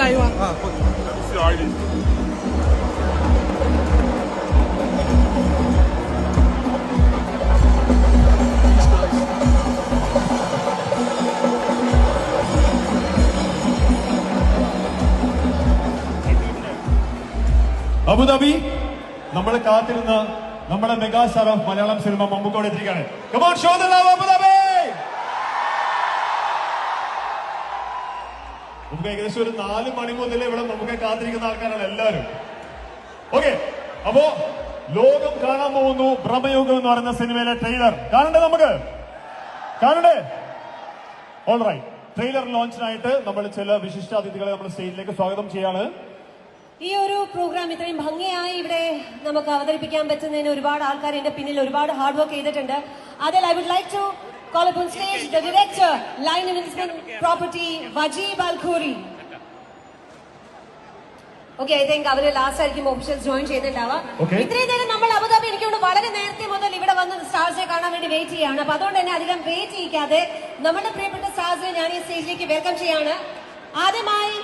ലൈവാ Abu Dhabi നമ്മളെ കാത്തിരുന്ന നമ്മുടെ mega star of Malayalam cinema മമ്മൂക്കോടെ എത്തിയിരിക്കുകയാണ്. Come on show the love Abu Dhabi. നമുക്ക് ഏകദേശം ഒരു നാല് മണി മുതൽ ഇവിടെ നമുക്ക് കാത്തിരിക്കുന്ന ആൾക്കാരാണ് എല്ലാവരും. ഓക്കെ അപ്പോ ലോകം കാണാൻ പോകുന്നു. ഭ്രമയുഗം എന്ന് പറയുന്ന സിനിമയിലെ ട്രെയിലർ കാണണ്ടേ നമുക്ക്? കാണണ്ടേ? ഓൾ റൈറ്റ് ട്രെയിലർ ലോഞ്ചിനായിട്ട് നമ്മൾ ചില വിശിഷ്ടാതിഥികളെ നമ്മൾ സ്റ്റേജിലേക്ക് സ്വാഗതം ചെയ്യാണ്. ഈ ഒരു പ്രോഗ്രാം ഇത്രയും ഭംഗിയായി ഇവിടെ നമുക്ക് അവതരിപ്പിക്കാൻ പറ്റുന്നതിന് ഒരുപാട് ആൾക്കാർ എന്റെ പിന്നിൽ ഒരുപാട് ഹാർഡ് വർക്ക് ചെയ്തിട്ടുണ്ട്. അതിൽ I would like to call upon stage the director line investment property Wajib Al Khoury okay I think our last ആയിരിക്കും ഓഫീഷ്യൽസ് ജോയിൻ ചെയ്തിട്ടുണ്ടാവാം ഇത്രയും നേരം നമ്മൾ അബുദാബി എനിക്കൊണ്ട് വളരെ നേരത്തെ മുതൽ ഇവിടെ വന്ന് സ്റ്റാർസിനെ കാണാൻ വേണ്ടി വെയിറ്റ് ചെയ്യാണ് അപ്പൊ അതുകൊണ്ട് തന്നെ അധികം വെയിറ്റ് ചെയ്യിക്കാതെ നമ്മുടെ പ്രിയപ്പെട്ട സ്റ്റാർസിനെ ഞാൻ ഈ സ്റ്റേജിലേക്ക് വെൽക്കം ചെയ്യാണ് ആദ്യമായി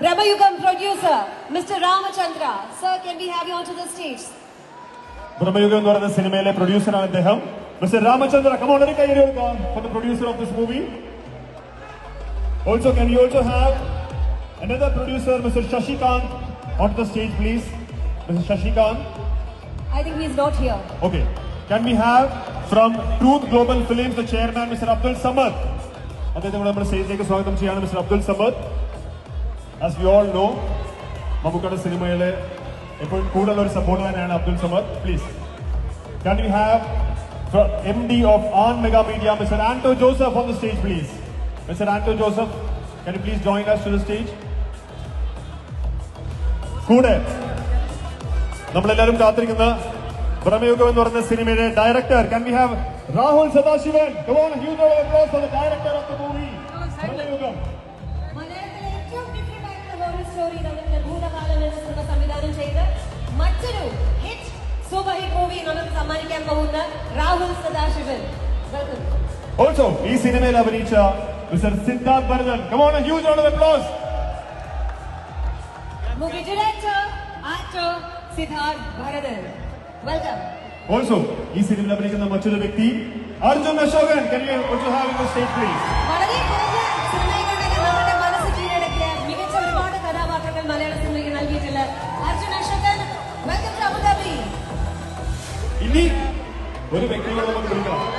Bramayugam producer mister Ramachandra. Sir can be have you on to the stage Bramayugam എന്ന് പറയുന്ന സിനിമയിലെ പ്രൊഡ്യൂസറാണ് അദ്ദേഹം. മിസ്റ്റർ രാമചന്ദ്ര കമോൺ ഒരു കയ്യടി കൊടുക്കാം for the producer of this movie also can you also have another producer Mr. Shashikant on the stage please Mr. Shashikant I think he is not here okay can we have from Truth Global Films the chairman Mr. Abdul Samad അദ്ദേഹത്തെ കൂടെ നമ്മുടെ സ്റ്റേജിലേക്ക് സ്വാഗതം ചെയ്യാണ് mister Abdul Samad as we all know മമ്മൂക്കയുടെ സിനിമയിലെ എപ്പോഴും കൂടുതൽ ഒരു സപ്പോർട്ട് തന്നെയാണ് Abdul Samad please Can we have MD of On Mega Media, Mr. Anto Joseph on the stage, please. Mr. Anto Joseph, can you please join us to the stage? കൂടെ നമ്മളെല്ലാവരും കാത്തിരിക്കുന്ന ഭ്രമയുഗം എന്ന് പറയുന്ന സിനിമയുടെ director can we have Rahul Sadasivan story നമ്മുടെ ഭൂതകാലം എന്ന cinema സംവിധാനം ചെയ്ത് മറ്റൊരു ഹിറ്റ് സൂപ്പർ ഹിറ്റ് മൂവി സമ്മാനിക്കാൻ പോകുന്ന രാഹുൽ സദാശിവൻ. ഓൾസോ ഈ സിനിമയിൽ അഭിനയിച്ച mister Siddharth Bharathan. Come on huge round of applause. Movie director actor Siddharth Bharathan. Welcome also ഈ സിനിമയിൽ അഭിനയിക്കുന്ന മറ്റൊരു വ്യക്തി Arjun Ashokan. Can have also stage in ഒരു വ്യക്തിയെ നമുക്ക് വിളിക്കണം